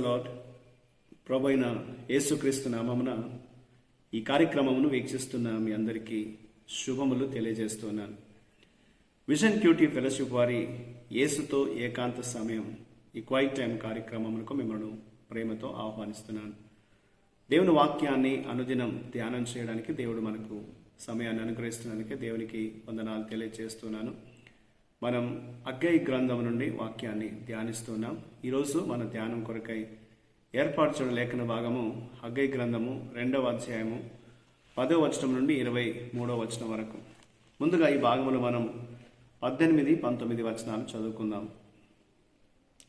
Praise the lord ప్రభు అయిన యేసుక్రీస్తు నామమున ఈ కార్యక్రమమును వీక్షిస్తున్న మీ అందరికీ శుభములు తెలియజేస్తున్నాను. విజన్ క్యూటీ ఫెలోషిప్ వారి యేసుతో ఏకాంత సమయం ఈ క్వైట్ టైం కార్యక్రమములకు మిమ్మల్ని ప్రేమతో ఆహ్వానిస్తున్నాను. దేవుని వాక్యాన్ని అనుదినం ధ్యానం చేయడానికి దేవుడు మనకు సమయాన్ని అనుగ్రహిస్తున్నందుకే దేవునికి వందనాలు తెలియజేస్తున్నాను. మనం అగ్గై గ్రంథం నుండి వాక్యాన్ని ధ్యానిస్తున్నాం. ఈరోజు మన ధ్యానం కొరకై ఏర్పాటు చేయడం లేఖన భాగము అగ్గై గ్రంథము రెండవ అధ్యాయము పదో వచనం నుండి ఇరవై మూడవ వచనం వరకు. ముందుగా ఈ భాగములు మనం పద్దెనిమిది పంతొమ్మిది వచనాలు చదువుకుందాం.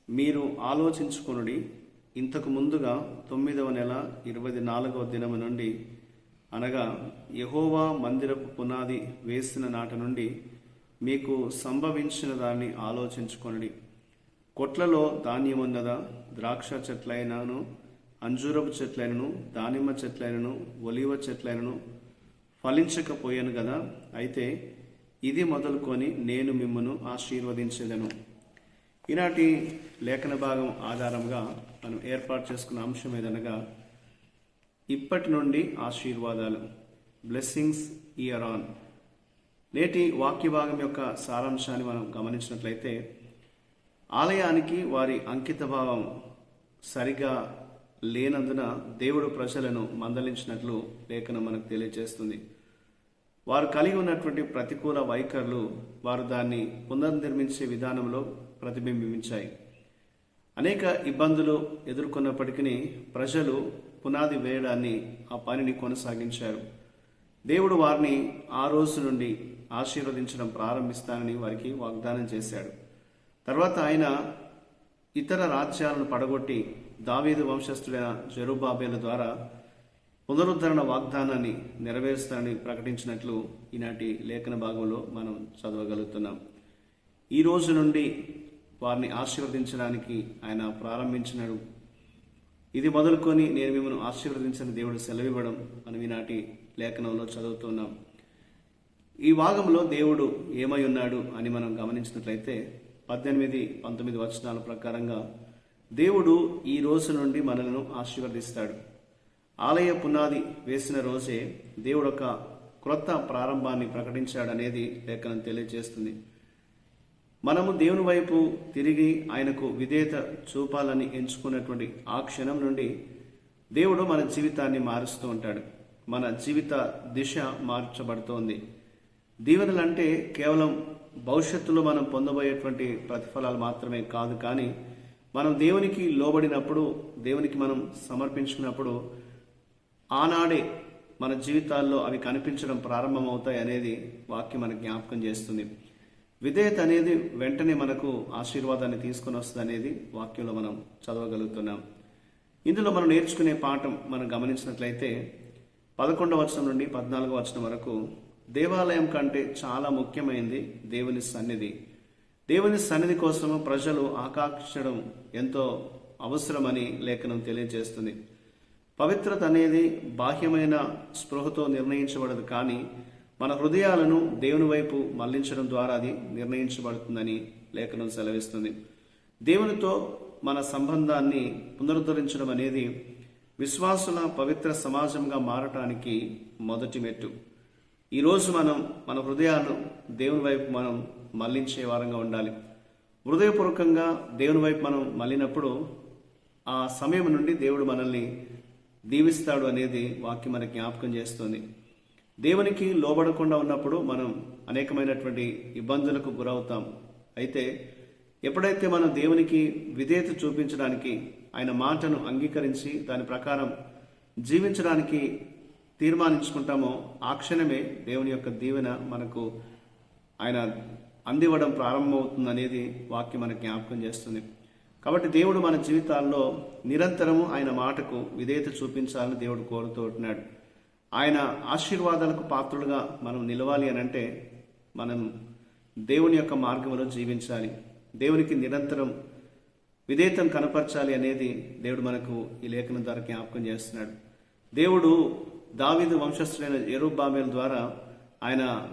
మీరు ఆలోచించుకొనుడి ఇంతకు ముందుగా తొమ్మిదవ నెల ఇరవై నాలుగవ దినము నుండి అనగా యహోవా మందిరపు పునాది వేసిన నాట నుండి మీకు సంభవించిన దాన్ని ఆలోచించుకొనడి. కొట్లలో ధాన్యమున్నదా? ద్రాక్ష చెట్లైనను అంజూరపు చెట్లైనను దానిమ్మ చెట్లైనను ఒలివ చెట్లైనను ఫలించకపోయాను కదా అయితే ఇది మొదలుకొని నేను మిమ్మను ఆశీర్వదించేదను. ఈనాటి లేఖన భాగం ఆధారంగా మనం ఏర్పాటు చేసుకున్న అంశం ఏదనగా ఇప్పటి నుండి ఆశీర్వాదాలు బ్లెస్సింగ్స్ ఇయర్ ఆన్ నేటి వాక్య భాగం యొక్క సారాంశాన్ని మనం గమనించినట్లయితే ఆలయానికి వారి అంకిత భావం సరిగా లేనందున దేవుడు ప్రజలను మందలించినట్లు లేఖనం మనకు తెలియజేస్తుంది. వారు కలిగి ఉన్నటువంటి ప్రతికూల వైఖరులు వారు దాన్ని పునర్నిర్మించే విధానంలో ప్రతిబింబించాయి. అనేక ఇబ్బందులు ఎదుర్కొన్నప్పటికీ ప్రజలు పునాది వేయడాన్ని ఆ పనిని కొనసాగించారు. దేవుడు వారిని ఆ రోజు నుండి ఆశీర్వదించడం ప్రారంభిస్తానని వారికి వాగ్దానం చేశాడు. తర్వాత ఆయన ఇతర రాజ్యాలను పడగొట్టి దావీదు వంశస్థుడైన జెరుబాబేల ద్వారా పునరుద్ధరణ వాగ్దానాన్ని నెరవేరుస్తానని ప్రకటించినట్లు ఈనాటి లేఖన భాగంలో మనం చదవగలుగుతున్నాం. ఈ రోజు నుండి వారిని ఆశీర్వదించడానికి ఆయన ప్రారంభించినాడు. ఇది మొదలుకొని నేను మిమ్మల్ని ఆశీర్వదించిన దేవుడు సెలవివ్వడం మనం ఈనాటి లేఖనంలో చదువుతున్నాం. ఈ భాగంలో దేవుడు ఏమై ఉన్నాడు అని మనం గమనించినట్లయితే పద్దెనిమిది పంతొమ్మిది వచనాల ప్రకారంగా దేవుడు ఈ రోజు నుండి మనలను ఆశీర్వదిస్తాడు. ఆలయ పునాది వేసిన రోజే దేవుడు ఒక క్రొత్త ప్రారంభాన్ని ప్రకటించాడనేది లేఖనం తెలియజేస్తుంది. మనము దేవుని వైపు తిరిగి ఆయనకు విధేయత చూపాలని ఎంచుకున్నటువంటి ఆ క్షణం నుండి దేవుడు మన జీవితాన్ని మారుస్తూ ఉంటాడు. మన జీవిత దిశ మార్చబడుతోంది. దీవెనలు అంటే కేవలం భవిష్యత్తులో మనం పొందబోయేటువంటి ప్రతిఫలాలు మాత్రమే కాదు కానీ మనం దేవునికి లోబడినప్పుడు దేవునికి మనం సమర్పించుకున్నప్పుడు ఆనాడే మన జీవితాల్లో అవి కనిపించడం ప్రారంభమవుతాయి అనేది వాక్యం మనకు జ్ఞాపకం చేస్తుంది. విధేయత అనేది వెంటనే మనకు ఆశీర్వాదాన్ని తీసుకొని వస్తుంది అనేది వాక్యంలో మనం చదవగలుగుతున్నాం. ఇందులో మనం నేర్చుకునే పాఠం మనం గమనించినట్లయితే పదకొండవ వచనం నుండి పద్నాలుగవ వచనం వరకు దేవాలయం కంటే చాలా ముఖ్యమైనది దేవుని సన్నిధి. దేవుని సన్నిధి కోసము ప్రజలు ఆకాంక్షడం ఎంతో అవసరమని లేఖనం తెలియజేస్తుంది. పవిత్రత అనేది బాహ్యమైన స్పృహతో నిర్ణయించబడదు కానీ మన హృదయాలను దేవుని వైపు మళ్ళించడం ద్వారా అది నిర్ణయించబడుతుందని లేఖనం సెలవిస్తుంది. దేవునితో మన సంబంధాన్ని పునరుద్ధరించడం అనేది విశ్వాసుల పవిత్ర సమాజంగా మారటానికి మొదటి మెట్టు. ఈరోజు మనం మన హృదయాలను దేవుని వైపు మనం మళ్ళించే వారంగా ఉండాలి. హృదయపూర్వకంగా దేవుని వైపు మనం మళ్ళినప్పుడు ఆ సమయం నుండి దేవుడు మనల్ని దీవిస్తాడు అనేది వాక్యం మనకి జ్ఞాపకం చేస్తుంది. దేవునికి లోబడకుండా ఉన్నప్పుడు మనం అనేకమైనటువంటి ఇబ్బందులకు గురవుతాం. అయితే ఎప్పుడైతే మనం దేవునికి విధేయత చూపించడానికి ఆయన మాటను అంగీకరించి దాని ప్రకారం జీవించడానికి తీర్మానించుకుంటామో ఆ క్షణమే దేవుని యొక్క దీవెన మనకు ఆయన అందివ్వడం ప్రారంభమవుతుంది అనేది వాక్యం మనకు జ్ఞాపకం చేస్తుంది. కాబట్టి దేవుడు మన జీవితాల్లో నిరంతరము ఆయన మాటకు విధేయత చూపించాలని దేవుడు కోరుతూ ఉంటున్నాడు. ఆయన ఆశీర్వాదాలకు పాత్రులుగా మనం నిలవాలి అని అంటే మనం దేవుని యొక్క మార్గంలో జీవించాలి. దేవునికి నిరంతరం విధేయతను కనపరచాలి అనేది దేవుడు మనకు ఈ లేఖనం ద్వారా జ్ఞాపకం చేస్తున్నాడు. దేవుడు దావీదు వంశస్థుడైన ఎరుబాబేల ద్వారా ఆయన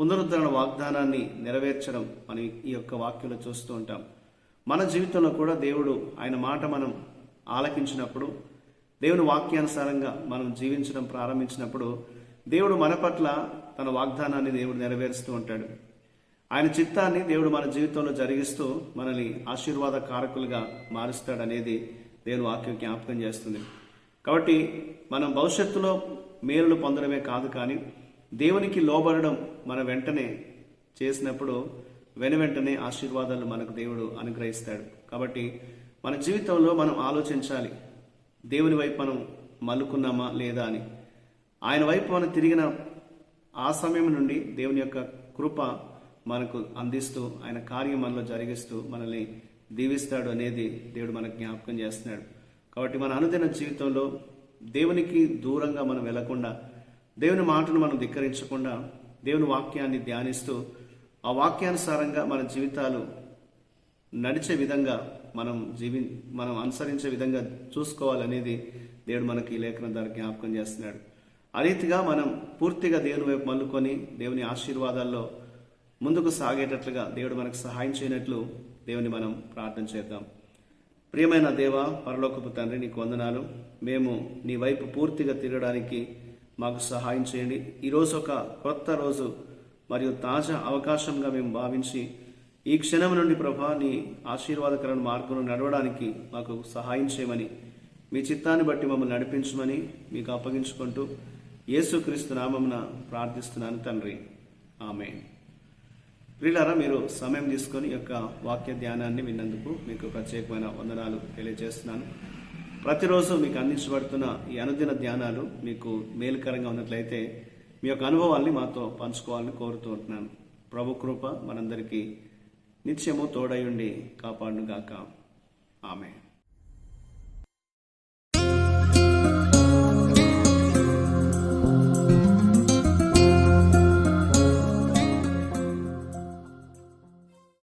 పునరుద్ధరణ వాగ్దానాన్ని నెరవేర్చడం మనం ఈ యొక్క వాక్యంలో చూస్తూ ఉంటాం. మన జీవితంలో కూడా దేవుడు ఆయన మాట మనం ఆలకించినప్పుడు దేవుని వాక్యానుసారంగా మనం జీవించడం ప్రారంభించినప్పుడు దేవుడు మన పట్ల తన వాగ్దానాన్ని దేవుడు నెరవేరుస్తూ ఉంటాడు. ఆయన చిత్తాన్ని దేవుడు మన జీవితంలో జరిగిస్తూ మనల్ని ఆశీర్వాద కారకులుగా మారుస్తాడనేది దేవుని వాక్యం జ్ఞాపకం చేస్తుంది. కాబట్టి మనం భవిష్యత్తులో మేలులు పొందడమే కాదు కానీ దేవునికి లోబడడం మన వెంటనే చేసినప్పుడు వెను వెంటనే ఆశీర్వాదాలు మనకు దేవుడు అనుగ్రహిస్తాడు. కాబట్టి మన జీవితంలో మనం ఆలోచించాలి దేవుని వైపు మనం మలుకున్నామా లేదా అని. ఆయన వైపు మనం తిరిగిన ఆ సమయం నుండి దేవుని యొక్క కృప మనకు అందిస్తూ ఆయన కార్యం మనలో జరిగిస్తూ మనల్ని దీవిస్తాడు అనేది దేవుడు మనకు జ్ఞాపకం చేస్తున్నాడు. కాబట్టి మన అనుదిన జీవితంలో దేవునికి దూరంగా మనం వెళ్ళకుండా దేవుని మాటను మనం ధిక్కరించకుండా దేవుని వాక్యాన్ని ధ్యానిస్తూ ఆ వాక్యానుసారంగా మన జీవితాలు నడిచే విధంగా మనం జీవి మనం అనుసరించే విధంగా చూసుకోవాలనేది దేవుడు మనకి లేఖనం ద్వారా జ్ఞాపకం చేస్తున్నాడు. ఆ రీతిగా మనం పూర్తిగా దేవుని వైపు మల్లుకొని దేవుని ఆశీర్వాదాల్లో ముందుకు సాగేటట్లుగా దేవుడు మనకు సహాయం చేయనట్లు దేవుని మనం ప్రార్థన చేద్దాం. ప్రియమైన దేవ పరలోకపు తండ్రి నీకు వందనాలు. మేము నీ వైపు పూర్తిగా తిరగడానికి మాకు సహాయం చేయండి. ఈరోజు ఒక కొత్త రోజు మరియు తాజా అవకాశంగా మేము భావించి ఈ క్షణం నుండి ప్రభా నీ ఆశీర్వాదకరమైన మార్గంలో నడవడానికి మాకు సహాయం చేయమని మీ చిత్తాన్ని బట్టి మమ్మల్ని నడిపించమని మీకు అప్పగించుకుంటూ యేసుక్రీస్తు నామమున ప్రార్థిస్తున్నాను తండ్రి. ఆమె ప్రియులారా మీరు సమయం తీసుకొని యొక్క వాక్య ధ్యానాన్ని విన్నందుకు మీకు ప్రత్యేకమైన వందనాలు తెలియజేస్తున్నాను. ప్రతిరోజు మీకు అందించబడుతున్న ఈ అనుదిన ధ్యానాలు మీకు మేలుకరంగా ఉన్నట్లయితే మీ యొక్క అనుభవాల్ని మాతో పంచుకోవాలని కోరుతూ ఉంటున్నాను. ప్రభు కృప మనందరికీ నిత్యము తోడయుండి కాపాడుగాక ఆమె